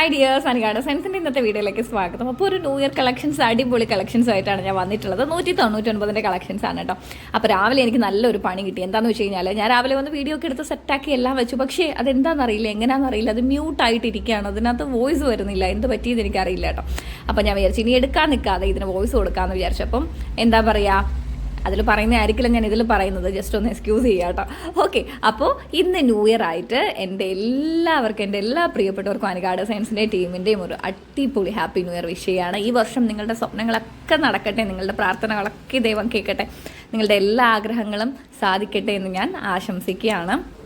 Hi dear സാനിക്കാണ് സെൻസിന്റെ ഇന്നത്തെ വീഡിയോയിലേക്ക് സ്വാഗതം. അപ്പോൾ ഒരു ന്യൂ ഇയർ കളക്ഷൻസ് അടിപൊളി കളക്ഷൻസ് ആയിട്ടാണ് ഞാൻ വന്നിട്ടുള്ളത്. നൂറ്റി തൊണ്ണൂറ്റൊൻപതിന്റെ കളക്ഷൻസ് ആണ് കേട്ടോ. അപ്പോൾ രാവിലെ എനിക്ക് നല്ലൊരു പണി കിട്ടി. എന്താണെന്ന് വെച്ച് കഴിഞ്ഞാൽ ഞാൻ രാവിലെ വന്ന് വീഡിയോ ഒക്കെ എടുത്ത് സെറ്റാക്കി എല്ലാം വെച്ചു. പക്ഷേ അതെന്താണെന്നറിയില്ല എങ്ങനെയാണെന്നറിയില്ല അത് മ്യൂട്ടായിട്ടിരിക്കുകയാണ് അതിനകത്ത് വോയിസ് വരുന്നില്ല. എന്ത് പറ്റിയെന്ന് എനിക്കറിയില്ല കേട്ടോ. അപ്പോൾ ഞാൻ വിചാരിച്ചു ഇനി എടുക്കാൻ നിൽക്കാതെ ഇതിന് വോയിസ് കൊടുക്കാമെന്ന് വിചാരിച്ചു. അപ്പം എന്താ പറയുക അതിൽ പറയുന്ന ആയിരിക്കില്ല ഞാൻ ഇതിൽ പറയുന്നത്. ജസ്റ്റ് ഒന്ന് എക്സ്ക്യൂസ് ചെയ്യാം കേട്ടോ. ഓക്കെ അപ്പോൾ ഇന്ന് ന്യൂ ഇയർ ആയിട്ട് എന്റെ എല്ലാവർക്കും എന്റെ എല്ലാ പ്രിയപ്പെട്ടവർക്കും അനുഗാഡ് സയൻസിന്റെ ടീമിന്റെയും ഒരു അടിപൊളി ഹാപ്പി ന്യൂ ഇയർ വിഷ് ചെയ്യാണ്. ഈ വർഷം നിങ്ങളുടെ സ്വപ്നങ്ങളൊക്കെ നടക്കട്ടെ നിങ്ങളുടെ പ്രാർത്ഥനകളൊക്കെ ദൈവം കേൾക്കട്ടെ. നിങ്ങളുടെ എല്ലാ ആഗ്രഹങ്ങളും സാധിക്കട്ടെ എന്ന് ഞാൻ ആശംസിക്കുകയാണ്.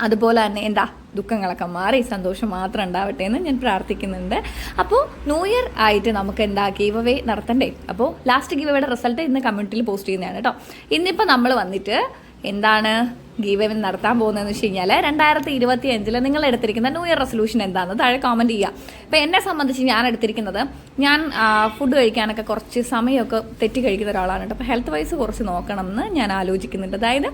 അതുപോലെ തന്നെ എന്താ ദുഃഖങ്ങളൊക്കെ മാറി സന്തോഷം മാത്രം ഉണ്ടാവട്ടെ എന്ന് ഞാൻ പ്രാർത്ഥിക്കുന്നുണ്ട്. അപ്പോൾ ന്യൂ ഇയർ ആയിട്ട് നമുക്ക് എന്താ ഗീവ് അവേ നടത്തണ്ടേ? അപ്പോൾ ലാസ്റ്റ് ഗീവ് അവയുടെ റിസൾട്ട് ഇന്ന് കമ്മ്യൂണിറ്റിയിൽ പോസ്റ്റ് ചെയ്യുന്നതാണ് കേട്ടോ. ഇന്നിപ്പോൾ നമ്മൾ വന്നിട്ട് എന്താണ് ഗീവ് അവേ നടത്താൻ പോകുന്നതെന്ന് വെച്ച് കഴിഞ്ഞാൽ രണ്ടായിരത്തി ഇരുപത്തി അഞ്ചിൽ നിങ്ങൾ എടുത്തിരിക്കുന്ന ന്യൂ ഇയർ റെസൊല്യൂഷൻ എന്താണെന്ന് താഴെ കോമന്റ് ചെയ്യുക അപ്പോൾ എന്നെ സംബന്ധിച്ച് ഞാൻ എടുത്തിരിക്കുന്നത് ഞാൻ ഫുഡ് കഴിക്കാനൊക്കെ കുറച്ച് സമയമൊക്കെ തെറ്റി കഴിക്കുന്ന ഒരാളാണ് കേട്ടോ. അപ്പോൾ ഹെൽത്ത് വൈസ് കുറച്ച് നോക്കണം എന്ന് ഞാൻ ആലോചിക്കുന്നുണ്ട്. അതായത്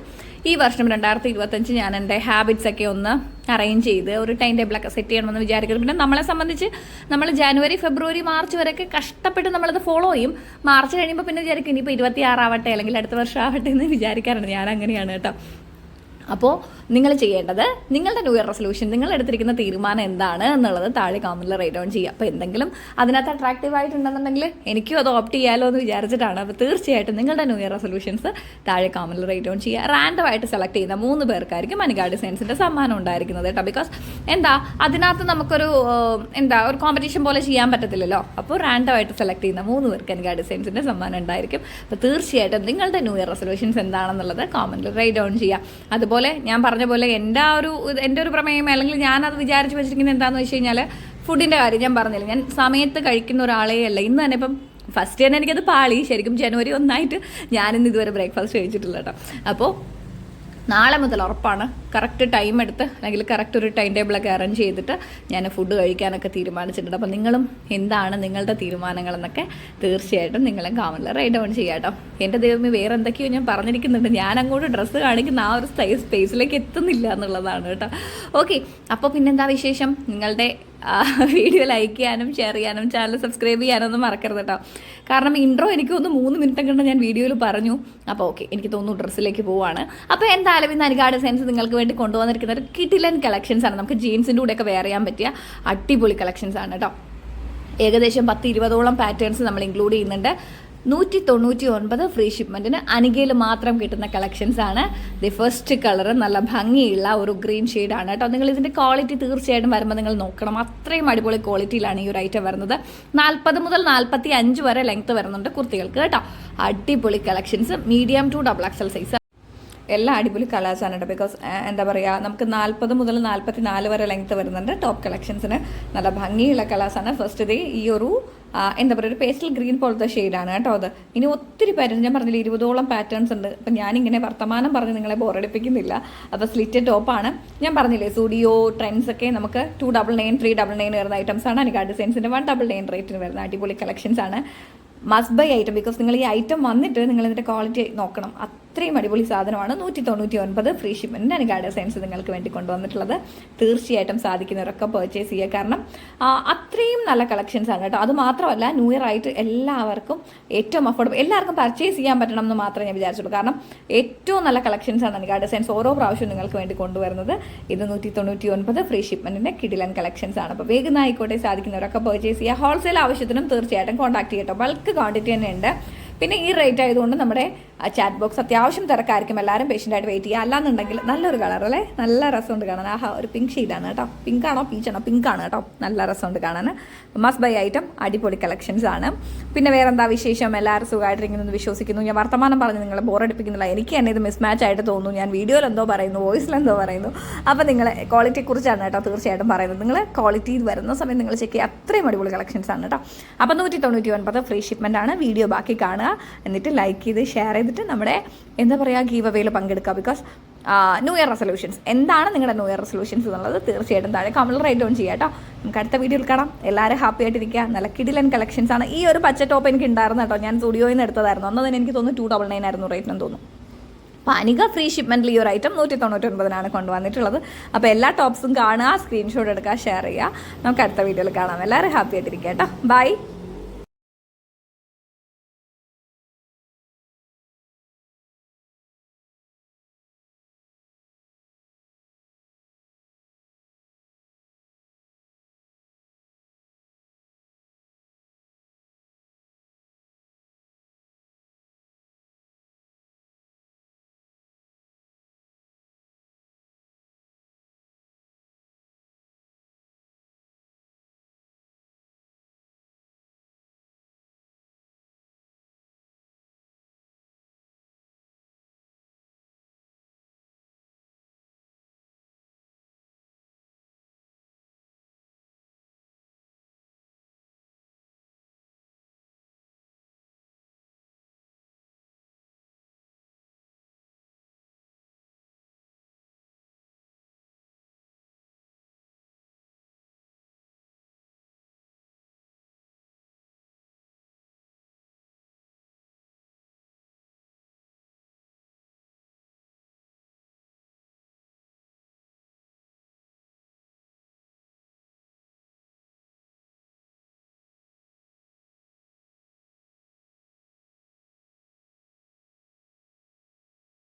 ഈ വർഷം രണ്ടായിരത്തി ഇരുപത്തഞ്ച് ഞാൻ എന്റെ ഹാബിറ്റ്സ് ഒക്കെ ഒന്ന് അറേഞ്ച് ചെയ്ത് ഒരു ടൈം ടേബിളൊക്കെ സെറ്റ് ചെയ്യണമെന്ന് വിചാരിക്കുന്നു. പിന്നെ നമ്മളെ സംബന്ധിച്ച് നമ്മൾ ജനുവരി ഫെബ്രുവരി മാർച്ച് വരെയൊക്കെ കഷ്ടപ്പെട്ട് നമ്മളത് ഫോളോ ചെയ്യും. മാർച്ച് കഴിയുമ്പോൾ പിന്നെ വിചാരിക്കും ഇനിയിപ്പോൾ ഇരുപത്തി ആറാവട്ടെ അല്ലെങ്കിൽ അടുത്ത വർഷം ആവട്ടെ എന്ന് വിചാരിക്കാറുണ്ട്. ഞാൻ അങ്ങനെയാണ് കേട്ടോ. അപ്പോൾ നിങ്ങൾ ചെയ്യേണ്ടത് നിങ്ങളുടെ ന്യൂ ഇയർ റെസൊല്യൂഷൻ നിങ്ങൾ എടുത്തിരിക്കുന്ന തീരുമാനം എന്താണ് എന്നുള്ളത് താഴെ കമന്റിൽ റൈറ്റ് ഓൺ ചെയ്യുക. അപ്പോൾ എന്തെങ്കിലും അതിനകത്ത് അട്രാക്റ്റീവ് ആയിട്ടുണ്ടെന്നുണ്ടെങ്കിൽ എനിക്കും അത് ഓപ്റ്റ് ചെയ്യാലോ എന്ന് വിചാരിച്ചിട്ടാണ്. അപ്പോൾ തീർച്ചയായിട്ടും നിങ്ങളുടെ ന്യൂ ഇയർ റെസൊല്യൂഷൻസ് താഴെ കമന്റിൽ റൈറ്റ് ഓൺ ചെയ്യുക. റാൻഡം ആയിട്ട് സെലക്ട് ചെയ്യുന്ന മൂന്ന് പേർക്കായിരിക്കും മനികാ ഡിസൈൻസിന്റെ സമ്മാനം ഉണ്ടായിരിക്കുന്നത് കേട്ടോ. ബിക്കോസ് എന്താ അതിനകത്ത് നമുക്കൊരു എന്താ ഒരു കോമ്പറ്റീഷൻ പോലെ ചെയ്യാൻ പറ്റത്തില്ലല്ലോ. അപ്പോൾ റാൻഡം ആയിട്ട് സെലക്ട് ചെയ്യുന്ന മൂന്ന് പേർക്ക് മനികാ ഡിസൈൻസിന്റെ സമ്മാനം ഉണ്ടായിരിക്കും. അപ്പോൾ തീർച്ചയായിട്ടും നിങ്ങളുടെ ന്യൂ ഇയർ റെസൊല്യൂഷൻസ് എന്താണെന്നുള്ളത് കോമന്റിൽ റൈറ്റ് ഡൗൺ ചെയ്യുക. അതുപോലെ ഞാൻ പറഞ്ഞ പോലെ എന്റെ ആ ഒരു എന്റെ ഒരു പ്രമേയം അല്ലെങ്കിൽ ഞാൻ അത് വിചാരിച്ച് വെച്ചിരിക്കുന്നത് എന്താണെന്ന് വെച്ച് കഴിഞ്ഞാൽ ഫുഡിന്റെ കാര്യം ഞാൻ പറഞ്ഞില്ല. ഞാൻ സമയത്ത് കഴിക്കുന്ന ഒരാളേ അല്ല. ഇന്ന് തന്നെ ഇപ്പം ഫസ്റ്റ് തന്നെ എനിക്കത് പാളി. ശരിക്കും ജനുവരി ഒന്നായിട്ട് ഞാനിന്ന് ഇതുവരെ ബ്രേക്ക്ഫാസ്റ്റ് കഴിച്ചിട്ടില്ല കേട്ടോ അപ്പോൾ നാളെ മുതൽ ഉറപ്പാണ്. കറക്റ്റ് ടൈം എടുത്ത് അല്ലെങ്കിൽ കറക്റ്റ് ഒരു ടൈം ടേബിളൊക്കെ അറേഞ്ച് ചെയ്തിട്ട് ഞാൻ ഫുഡ് കഴിക്കാനൊക്കെ തീരുമാനിച്ചിട്ടുണ്ട്. അപ്പോൾ നിങ്ങളും എന്താണ് നിങ്ങളുടെ തീരുമാനങ്ങളെന്നൊക്കെ തീർച്ചയായിട്ടും നിങ്ങളും കാമനിൽ റൈഡ് ഓൺ ചെയ്യാട്ടോ എന്റെ ദൈവമേ വേറെ എന്തൊക്കെയോ ഞാൻ പറഞ്ഞിരിക്കുന്നുണ്ട്. ഞാൻ അങ്ങോട്ട് ഡ്രസ്സ് കാണിക്കുന്ന ആ ഒരു സ്പേസിലേക്ക് എത്തുന്നില്ല എന്നുള്ളതാണ് കേട്ടോ. ഓക്കെ അപ്പോൾ പിന്നെന്താ വിശേഷം? നിങ്ങളുടെ വീഡിയോ ലൈക്ക് ചെയ്യാനും ഷെയർ ചെയ്യാനും ചാനൽ സബ്സ്ക്രൈബ് ചെയ്യാനൊന്നും മറക്കരുത് കേട്ടോ കാരണം ഇൻട്രോ എനിക്ക് ഒന്ന് മൂന്ന് മിനിറ്റ് കണ്ട് ഞാൻ വീഡിയോയിൽ പറഞ്ഞു. അപ്പോൾ ഓക്കെ എനിക്ക് തോന്നുന്നു ഡ്രസ്സിലേക്ക് പോവാണ്. അപ്പോൾ എന്തായാലും ഇന്ന് അനുഗാഡ് സെൻസ് നിങ്ങൾക്ക് വേണ്ടി കൊണ്ടുവന്നിരിക്കുന്ന ഒരു കിട്ടിലൻ കളക്ഷൻസ് ആണ്. നമുക്ക് ജീൻസിന്റെ കൂടെയൊക്കെ വെയർ ചെയ്യാൻ പറ്റിയ അടിപൊളി കളക്ഷൻസ് ആണ് കേട്ടോ ഏകദേശം പത്ത് ഇരുപതോളം പാറ്റേൺസ് നമ്മൾ ഇൻക്ലൂഡ് ചെയ്യുന്നുണ്ട്. നൂറ്റി തൊണ്ണൂറ്റി ഒൻപത് ഫ്രീ ഷിപ്മെന്റിന് അനികയിൽ മാത്രം കിട്ടുന്ന കളക്ഷൻസ് ആണ്. ദി ഫസ്റ്റ് കളർ നല്ല ഭംഗിയുള്ള ഒരു ഗ്രീൻ ആണ് കേട്ടോ. നിങ്ങൾ ഇതിന്റെ ക്വാളിറ്റി തീർച്ചയായിട്ടും വരുമ്പോൾ നിങ്ങൾ നോക്കണം. അത്രയും അടിപൊളി ക്വാളിറ്റിയിലാണ് ഈ ഒരു ഐറ്റം വരുന്നത്. നാൽപ്പത് മുതൽ നാൽപ്പത്തി അഞ്ച് വരെ ലെങ്ത് വരുന്നുണ്ട് കുർത്തികൾക്ക് കേട്ടോ. അടിപൊളി collections medium to double XL size എല്ലാം അടിപൊളി കളേഴ്സാണ് കേട്ടോ. ബിക്കോസ് എന്താ പറയുക നമുക്ക് നാൽപ്പത് മുതൽ നാൽപ്പത്തി നാല് വരെ ലെങ്ത് വരുന്നുണ്ട്. ടോപ്പ് കളക്ഷൻസിന് നല്ല ഭംഗിയുള്ള കളേഴ്സാണ് ഫസ്റ്റ് ഡേ ഈ ഒരു എന്താ പറയുക ഒരു പേസ്റ്റൽ ഗ്രീൻ പോലത്തെ ഷെയ്ഡാണ് കേട്ടോ അത്. ഇനി ഒത്തിരി പാറ്റേൺസ് ഞാൻ പറഞ്ഞില്ല ഇരുപതോളം പാറ്റേൺസ് ഉണ്ട്. അപ്പം ഞാനിങ്ങനെ വർത്തമാനം പറഞ്ഞ് നിങ്ങളെ ബോറടിപ്പിക്കുന്നില്ല അപ്പോൾ സ്ലിറ്റ് ടോപ്പാണ് ഞാൻ പറഞ്ഞില്ലേ സ്റ്റുഡിയോ ട്രെൻഡ്സ് ഒക്കെ നമുക്ക് two double nine three double nine വരുന്ന ഐറ്റംസ് ആണ്. എനിക്ക് ഡിസൈൻസിന്റെ വൺ ഡബിൾ നയൻ റേറ്റിന് വരുന്ന അടിപൊളി കളക്ഷൻസ് ആണ്. മസ്റ്റ് ബൈ ഐറ്റം ബിക്കോസ് നിങ്ങൾ ഈ ഐറ്റം വന്നിട്ട് നിങ്ങൾ ഇതിന്റെ ക്വാളിറ്റി നോക്കണം. അത്രയും അടിപൊളി സാധനമാണ്. നൂറ്റി തൊണ്ണൂറ്റി ഒൻപത് ഫ്രീ ഷിപ്മെന്റ് അനുഗാഡ സയൻസ് നിങ്ങൾക്ക് വേണ്ടി കൊണ്ടുവന്നിട്ടുള്ളത്. തീർച്ചയായിട്ടും സാധിക്കുന്നവരൊക്കെ പർച്ചേസ് ചെയ്യുക. കാരണം അത്രയും നല്ല കളക്ഷൻസ് ആണ് കേട്ടോ. അത് മാത്രമല്ല ന്യൂ ഇയർ ആയിട്ട് എല്ലാവർക്കും ഏറ്റവും അഫോർഡബിൾ എല്ലാവർക്കും പർച്ചേസ് ചെയ്യാൻ പറ്റണം എന്ന് മാത്രമേ ഞാൻ വിചാരിച്ചുള്ളൂ. കാരണം ഏറ്റവും നല്ല കളക്ഷൻസ് ആണ് അനുഗാഡ സയൻസ് ഓരോ പ്രാവശ്യവും നിങ്ങൾക്ക് വേണ്ടി കൊണ്ടുവരുന്നത്. ഇത് നൂറ്റി തൊണ്ണൂറ്റി ഒൻപത് ഫ്രീ ഷിപ്മെന്റിന്റെ കിടിലൻ കളക്ഷൻസ് ആണ്. അപ്പോൾ വേഗം ആയിക്കോട്ടെ സാധിക്കുന്നവരൊക്കെ പർച്ചേസ് ചെയ്യുക. ഹോൾസെയിൽ ആവശ്യത്തിനും തീർച്ചയായിട്ടും കോൺടാക്ട് ചെയ്യട്ടോ. ബൾക്ക് ക്വാണ്ടിറ്റി തന്നെ ഉണ്ട്. പിന്നെ ഈ റേറ്റ് ആയതുകൊണ്ട് നമ്മുടെ ചാറ്റ് ബോക്സ് അത്യാവശ്യം തിരക്കായിരിക്കും. എല്ലാവരും പേഷ്യന്റായിട്ട് വെയിറ്റ് ചെയ്യുക. അല്ലാന്നുണ്ടെങ്കിൽ നല്ലൊരു കളർ അല്ലേ? നല്ല രസമുണ്ട് കാണാൻ. ആഹാ ഒരു പിങ്ക് ഷെയ്ഡാണ് കേട്ടോ. പിങ്ക് ആണോ പീച്ച് ആണോ? പിങ്ക് ആണ് കേട്ടോ. നല്ല രസമുണ്ട് കാണാൻ. മസ് ബൈ ഐറ്റം അടിപൊളി കളക്ഷൻസ് ആണ്. പിന്നെ വേറെന്താ വിശേഷം? എല്ലാവരും സുഖമായിട്ടിരിക്കുന്നു വിശ്വസിക്കുന്നു. ഞാൻ വർത്തമാനം പറഞ്ഞ് നിങ്ങളെ ബോറടിപ്പിക്കുന്നില്ല എനിക്ക് തന്നെ ഇത് മിസ്മാച്ച് ആയിട്ട് തോന്നുന്നു. ഞാൻ വീഡിയോയിൽ എന്തോ പറയുന്നു വോയിസിൽ എന്തോ പറയുന്നു. അപ്പോൾ നിങ്ങൾ ക്വാളിറ്റിയെ കുറിച്ചാണ് കേട്ടോ തീർച്ചയായിട്ടും പറയുന്നത്. നിങ്ങൾ ക്വാളിറ്റി വരുന്ന സമയം നിങ്ങൾ ചെക്ക് ചെയ്യുക. അത്രയും അടിപൊളി കളക്ഷൻസ് ആണ് കേട്ടോ. അപ്പോൾ നൂറ്റി തൊണ്ണൂറ്റി ഒൻപത് ഫ്രീ ഷിപ്മെന്റ് ആണ്. വീഡിയോ ബാക്കി കാണുക. എന്നിട്ട് ലൈക്ക് ചെയ്ത് ഷെയർ ചെയ്തിട്ട് നമ്മുടെ എന്താ പറയുക ഗീവ് അവയിൽ പങ്കെടുക്കുക ബിക്കോസ് ന്യൂ ഇയർ റെസൊല്യൂഷൻസ് എന്താണ് നിങ്ങളുടെ ന്യൂ ഇയർ റെസൊല്യൂഷൻസ് എന്നുള്ളത് തീർച്ചയായിട്ടും താഴെ കമൽ റൈറ്റ് ഓൺ ചെയ്യാം കേട്ടോ നമുക്ക് അടുത്ത വീഡിയോയിൽ കാണാം. എല്ലാവരും ഹാപ്പി ആയിട്ടിരിക്കുക. നല്ല കിഡിലൻ കളക്ഷൻസ് ആണ്. ഈ ഒരു പച്ച ടോപ്പ് എനിക്ക് ഉണ്ടായിരുന്നു കേട്ടോ ഞാൻ സ്റ്റുഡിയോയിൽ നിന്ന് എടുത്തതായിരുന്നു. അന്ന് തന്നെ എനിക്ക് തോന്നുന്നു ടു ഡബിൾ നയൻ ആയിരുന്നു റേറ്റ് എന്ന് തോന്നുന്നു. പാനിക ഫ്രീ ഷിപ്മെന്റിൽ ഈ ഒരു ഐറ്റം നൂറ്റി തൊണ്ണൂറ്റൊൻപതിനാണ് കൊണ്ടുവന്നിട്ടുള്ളത്. അപ്പോൾ എല്ലാ ടോപ്സും കാണുക സ്ക്രീൻഷോട്ട് എടുക്കുക ഷെയർ ചെയ്യുക. നമുക്ക് അടുത്ത വീഡിയോയിൽ കാണാം. എല്ലാവരും ഹാപ്പി ആയിട്ടിരിക്കുക കേട്ടോ ബൈ